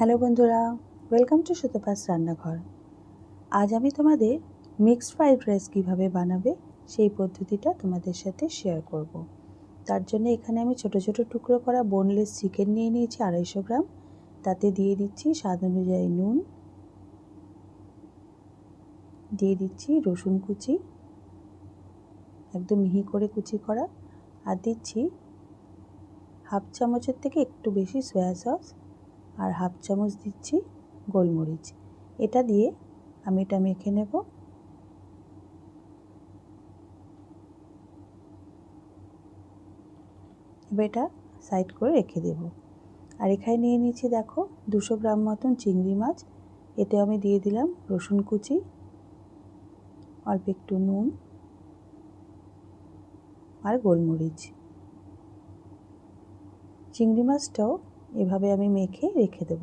Hello বন্ধুরা welcome to Sutapa's রান্নাঘর। আজ আমি তোমাদের মিক্সড ফ্রাইড রাইস কীভাবে বানাবে সেই পদ্ধতিটা তোমাদের সাথে শেয়ার করব। তার জন্য এখানে আমি ছোট ছোট টুকরো করা বোনলেস চিকেন নিয়ে নিয়েছি আড়াইশো গ্রাম। তাতে দিয়ে দিচ্ছি স্বাদ অনুযায়ী নুন। দিয়ে দিচ্ছি রসুন কুচি। একদম মিহি করে কুচি করা। আর দিচ্ছি হাফ চামচের থেকে একটু বেশি সয়া সস আর হাফ চামচ দিচ্ছি গোলমরিচ। এটা দিয়ে আমি এটা মেখে নেব। এটা সাইড করে রেখে দেব। আর এখানে নিয়ে নিচ্ছি দেখো দুশো গ্রাম মতন চিংড়ি মাছ। এতে আমি দিয়ে দিলাম রসুন কুচি, অল্প একটু নুন আর গোলমরিচ। চিংড়ি মাছটাও এভাবে আমি মেখে রেখে দেব।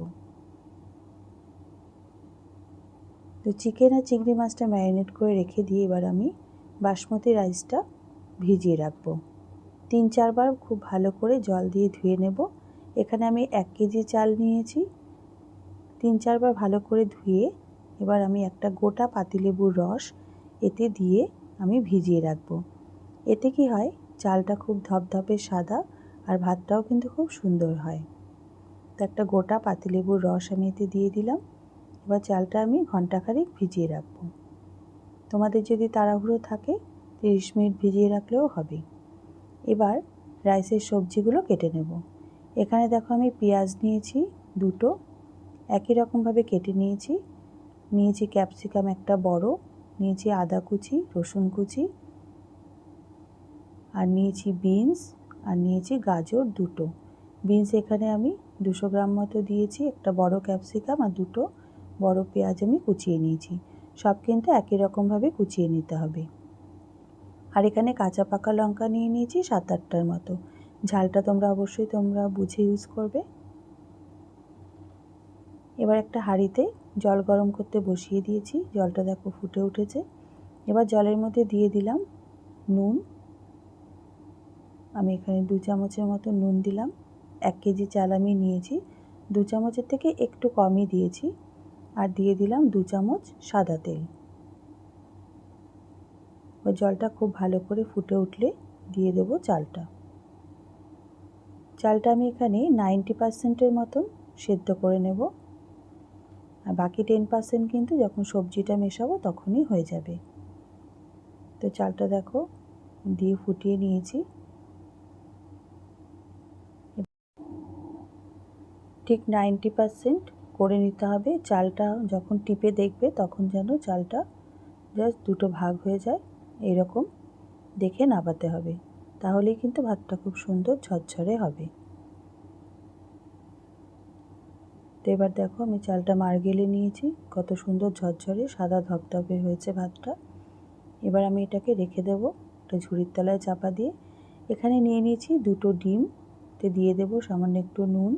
তো চিকেন আর চিংড়ি মাছটা ম্যারিনেট করে রেখে দিয়ে এবার আমি বাসমতি রাইসটা ভিজিয়ে রাখব। তিন চারবার খুব ভালো করে জল দিয়ে ধুয়ে নেব। এখানে আমি এক কেজি চাল নিয়েছি। তিন চারবার ভালো করে ধুয়ে এবার আমি একটা গোটা পাতিলেবুর রস এতে দিয়ে আমি ভিজিয়ে রাখব। এতে কি হয়? চালটা খুব ধপধপে সাদা আর ভাতটাও কিন্তু খুব সুন্দর হয়। তো একটা গোটা পাতিলেবুর রস আমি এতে দিয়ে দিলাম। এবার চালটা আমি ঘন্টাখানেক ভিজিয়ে রাখব। তোমাদের যদি তাড়াহুড়ো থাকে, তিরিশ মিনিট ভিজিয়ে রাখলেও হবে। এবার রাইসের সবজিগুলো কেটে নেব। এখানে দেখো আমি পেঁয়াজ নিয়েছি দুটো। একই রকমভাবে কেটে নিয়েছি। নিয়েছি ক্যাপসিকাম একটা বড়, নিয়েছি আদা কুচি, রসুন কুচি আর নিয়েছি বিনস আর নিয়েছি গাজর দুটো। বিনস এখানে আমি দুশো গ্রাম মতো দিয়েছি, একটা বড় ক্যাপসিকাম আর দুটো বড় পেঁয়াজ আমি কুচিয়ে নিয়েছি। সব কিন্তু একই রকমভাবে কুচিয়ে নিতে হবে। আর এখানে কাঁচা পাকা লঙ্কা নিয়ে নিয়েছি সাত আটটার মতো। ঝালটা তোমরা অবশ্যই তোমরা বুঝে ইউজ করবে। এবার একটা হাঁড়িতে জল গরম করতে বসিয়ে দিয়েছি, জলটা দেখো ফুটে উঠেছে। এবার জলের মধ্যে দিয়ে দিলাম নুন। আমি এখানে দু চামচের মতো নুন দিলাম। এক কেজি চাল আমি নিয়েছি, দু চামচের থেকে একটু কমই দিয়েছি আর দিয়ে দিলাম দু চামচ সাদা তেল। ওই জলটা খুব ভালো করে ফুটে উঠলে দিয়ে দেবো চালটা। চালটা আমি এখানে নাইনটি পার্সেন্টের মতন সেদ্ধ করে নেব। আর বাকি টেন পার্সেন্ট কিন্তু যখন সবজিটা মেশাবো তখনই হয়ে যাবে। তো চালটা দেখো দিয়ে ফুটিয়ে নিয়েছি। ঠিক নাইনটি পারসেন্ট করে নিতে হবে। চালটা যখন টিপে দেখবে তখন যেন চালটা জাস্ট দুটো ভাগ হয়ে যায়। এরকম দেখে নাবাতে হবে। তাহলেই কিন্তু ভাতটা খুব সুন্দর ঝরঝরে হবে। তো এবার দেখো আমি চালটা মারগেলে নিয়েছি। কত সুন্দর ঝরঝরে সাদা ধপধপে হয়েছে ভাতটা। এবার আমি এটাকে রেখে দেব একটা ঝুড়ির তলায় চাপা দিয়ে। এখানে নিয়ে নিয়েছি দুটো ডিম। তে দিয়ে দেব সামান্য একটু নুন।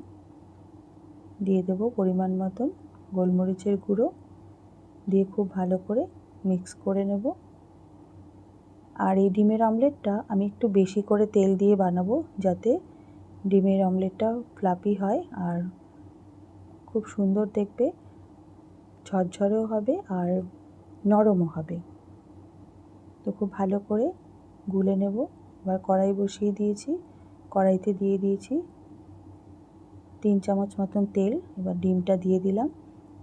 দিয়ে দেব পরিমাণ মতন গোলমরিচের গুঁড়ো। দিয়ে খুব ভালো করে মিক্স করে নেব। আর এই ডিমের অমলেটটা আমি একটু বেশি করে তেল দিয়ে বানাবো যাতে ডিমের অমলেটটা ফ্লাপি হয় আর খুব সুন্দর দেখবে, ঝরঝরেও হবে আর নরমও হবে। তো খুব ভালো করে গুলে নেব। এবার কড়াই বসিয়ে দিয়েছি, কড়াইতে দিয়ে দিয়েছি তিন চামচ মতন তেল, এবার ডিমটা দিয়ে দিলাম।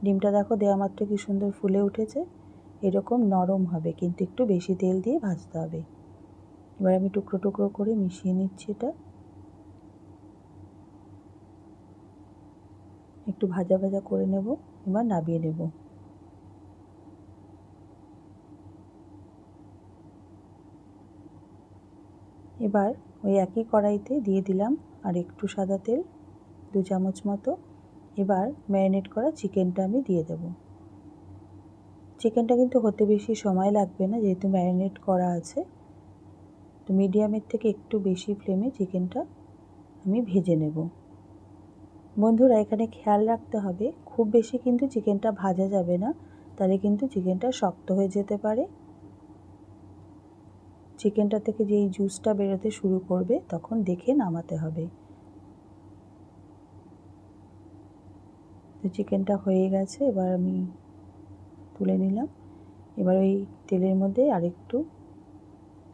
ডিমটা দেখো দেওয়া মাত্র কি সুন্দর ফুলে উঠেছে। এরকম নরম হবে, কিন্তু একটু বেশি তেল দিয়ে ভাজতে হবে। এবার আমি টুকরো টুকরো করে মিশিয়ে নিচ্ছি এটা। একটু ভাজা ভাজা করে নেব, এবার নাবিয়ে নেব। এবার ওই একই কড়াইতে দিয়ে দিলাম আর একটু সাদা তেল। দু চামচ মতো। এবার ম্যারিনেট করা চিকেনটা আমি দিয়ে দেব। চিকেনটা কিন্তু হতে বেশি সময় লাগবে না, যেহেতু ম্যারিনেট করা আছে। তো মিডিয়ামের থেকে একটু বেশি ফ্লেমে চিকেনটা আমি ভেজে নেব। বন্ধুরা, এখানে খেয়াল রাখতে হবে, খুব বেশি কিন্তু চিকেনটা ভাজা যাবে না, তাহলে কিন্তু চিকেনটা শক্ত হয়ে যেতে পারে। চিকেনটা থেকে যেই জুসটা বেরোতে শুরু করবে, তখন দেখে নামাতে হবে। তো চিকেনটা হয়ে গেছে, এবার আমি তুলে নিলাম। এবার ওই তেলের মধ্যে আরেকটু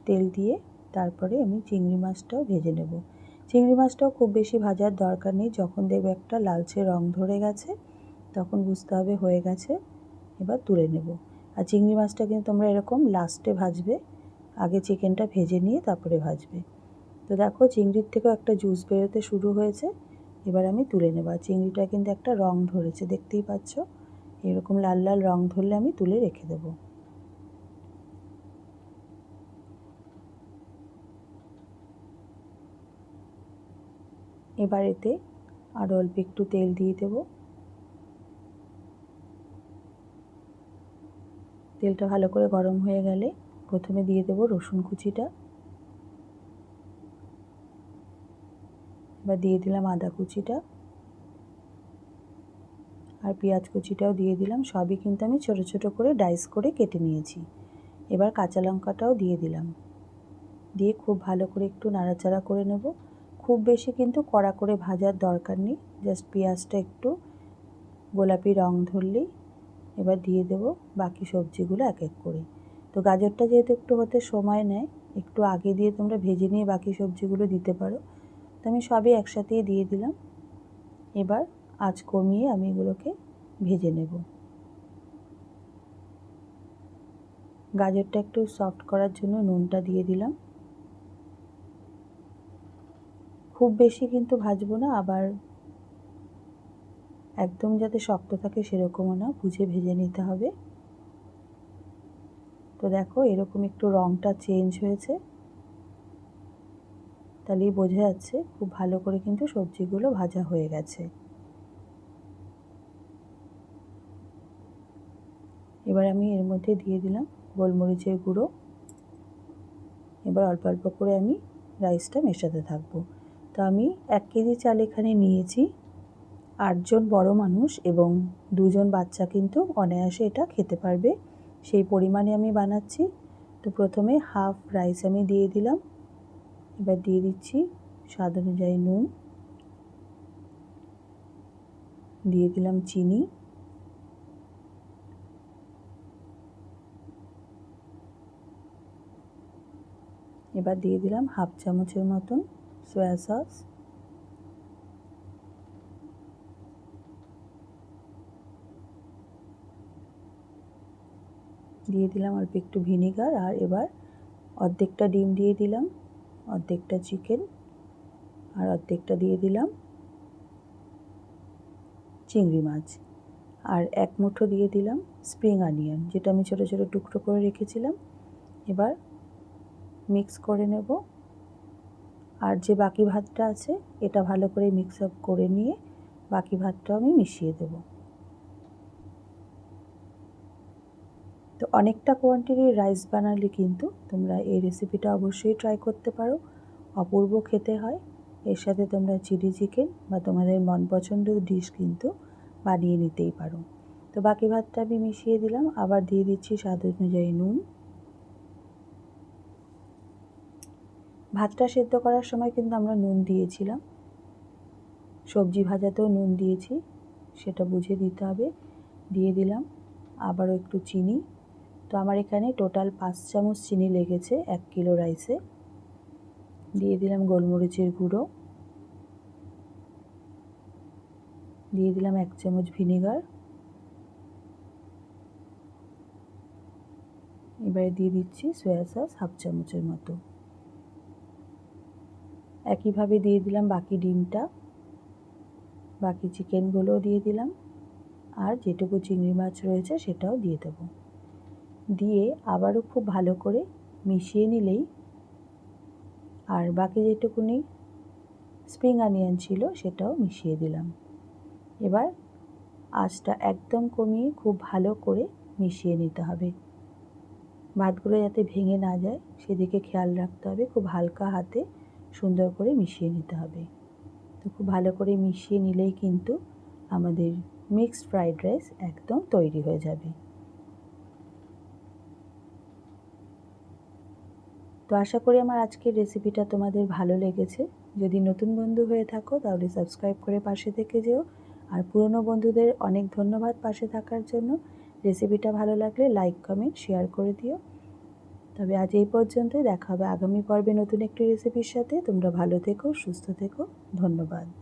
তেল দিয়ে তারপরে আমি চিংড়ি মাছটাও ভেজে নেব। চিংড়ি মাছটাও খুব বেশি ভাজার দরকার নেই, যখন দেখবে একটা লালচে রং ধরে গেছে, তখন বুঝতে হবে হয়ে গেছে, এবার তুলে নেব। আর চিংড়ি মাছটা কিন্তু তোমরা এরকম লাস্টে ভাজবে, আগে চিকেনটা ভেজে নিয়ে তারপরে ভাজবে। তো দেখো, চিংড়ির থেকেও একটা জুস বেরোতে শুরু হয়েছে। এবার আমি তুলে নেব। আর চিংড়িটা কিন্তু একটা রং ধরেছে, দেখতেই পাচ্ছ? এরকম লাল লাল রং ধরলে আমি তুলে রেখে দেবো। এবার এতে আরও অল্প একটু তেল দিয়ে দেব। তেলটা ভালো করে গরম হয়ে গেলে প্রথমে দিয়ে দেব রসুন কুচিটা। এবার দিয়ে দিলাম আদা কুচিটা আর পেঁয়াজ কুচিটাও দিয়ে দিলাম। সবই কিন্তু আমি ছোট ছোট করে ডাইস করে কেটে নিয়েছি। এবার কাঁচা লঙ্কাটাও দিয়ে দিলাম। দিয়ে খুব ভালো করে একটু নাড়াচাড়া করে নেব। খুব বেশি কিন্তু কড়া করে ভাজার দরকার নেই। জাস্ট পেঁয়াজটা একটু গোলাপি রং ধরলেই এবার দিয়ে দেব বাকি সবজিগুলো এক এক করে। তো গাজরটা যেহেতু একটু হতে সময় নেয়, একটু আগে দিয়ে তোমরা ভেজে নিয়ে বাকি সবজিগুলো দিতে পারো। তো আমি সবই একসাথেই দিয়ে দিলাম। এবার আঁচ কমিয়ে আমি এগুলোকে ভেজে নেব। গাজরটা একটু সফট করার জন্য নুনটা দিয়ে দিলাম। খুব বেশি কিন্তু ভাজবো না, আবার একদম যাতে শক্ত থাকে সেরকমও না বুঝে ভেজে নিতে হবে। তো দেখো এরকম একটু রঙটা চেঞ্জ হয়েছে। তাহলেই বোঝা যাচ্ছে খুব ভালো করে কিন্তু সবজিগুলো ভাজা হয়ে গেছে। এবার আমি এর মধ্যে দিয়ে দিলাম গোলমরিচের গুঁড়ো। এবার অল্প অল্প করে আমি রাইসটা মেশাতে থাকব। তো আমি এক কেজি চাল এখানে নিয়েছি। আটজন বড় মানুষ এবং দুজন বাচ্চা কিন্তু অনায়াসে এটা খেতে পারবে। সেই পরিমাণে আমি বানাচ্ছি। তো প্রথমে হাফ রাইস আমি দিয়ে দিলাম। এবার দিয়ে দিচ্ছি স্বাদ অনুযায়ী নুন। দিয়ে দিলাম চিনি। এবার দিয়ে দিলাম হাফ চামচের মতন সয়া সস দিয়ে দিলাম অল্প একটু ভিনিগার আর এবার অর্ধেকটা ডিম দিয়ে দিলাম। অর্ধেকটা চিকেন আর অর্ধেকটা দিয়ে দিলাম চিংড়ি মাছ। আর এক মুঠো দিয়ে দিলাম স্প্রিং অনিয়ন, যেটা আমি ছোটো ছোটো টুকরো করে রেখেছিলাম। এবার মিক্স করে নেব। আর যে বাকি ভাতটা আছে, এটা ভালো করে মিক্স আপ করে নিয়ে বাকি ভাতটাও আমি মিশিয়ে দেব। তো অনেকটা কোয়ান্টিটির রাইস বানালে কিন্তু তোমরা এই রেসিপিটা অবশ্যই ট্রাই করতে পারো। অপূর্ব খেতে হয়। এর সাথে তোমরা চিলি চিকেন বা তোমাদের মন পছন্দ ডিশ কিন্তু বানিয়ে নিতেই পারো। তো বাকি ভাতটা আমি মিশিয়ে দিলাম। আবার দিয়ে দিচ্ছি স্বাদ অনুযায়ী নুন। ভাতটা সেদ্ধ করার সময় কিন্তু আমরা নুন দিয়েছিলাম। সবজি ভাজাতেও নুন দিয়েছি। সেটা বুঝে দিতে হবে। দিয়ে দিলাম। আবারও একটু চিনি। তো আমার এখানে টোটাল পাঁচ চামচ চিনি লেগেছে, এক কিলো রাইসে দিয়ে দিলাম গোলমরিচের গুঁড়ো। দিয়ে দিলাম এক চামচ ভিনেগার এবারে দিয়ে দিচ্ছি সয়া সস হাফ চামচের মতো। একইভাবে দিয়ে দিলাম বাকি ডিমটা। বাকি চিকেনগুলোও দিয়ে দিলাম। আর যেটুকু চিংড়ি মাছ রয়েছে সেটাও দিয়ে দেব। দিয়ে আবারও খুব ভালো করে মিশিয়ে নিলেই আর বাকি যেটুকুনি স্প্রিং অনিয়ন ছিল সেটাও মিশিয়ে দিলাম। এবার আঁচটা একদম কমিয়ে খুব ভালো করে মিশিয়ে নিতে হবে। ভাতগুলো যাতে ভেঙে না যায় সেদিকে খেয়াল রাখতে হবে, খুব হালকা হাতে সুন্দর করে মিশিয়ে নিতে হবে। তো খুব ভালো করে মিশিয়ে নিলেই কিন্তু আমাদের মিক্সড ফ্রাইড রাইস একদম তৈরি হয়ে যাবে। তো আশা করি আমার আজকের রেসিপিটা তোমাদের ভালো লেগেছে। যদি নতুন বন্ধু হয়ে থাকো, তাহলে সাবস্ক্রাইব করে পাশে থেকে যেও। আর পুরনো বন্ধুদের অনেক ধন্যবাদ পাশে থাকার জন্য। রেসিপিটা ভালো লাগলে লাইক কমেন্ট শেয়ার করে দিও। তবে আজ এই পর্যন্তই। দেখা হবে আগামী পর্বে নতুন একটি রেসিপির সাথে। তোমরা ভালো থেকো, সুস্থ থেকো। ধন্যবাদ।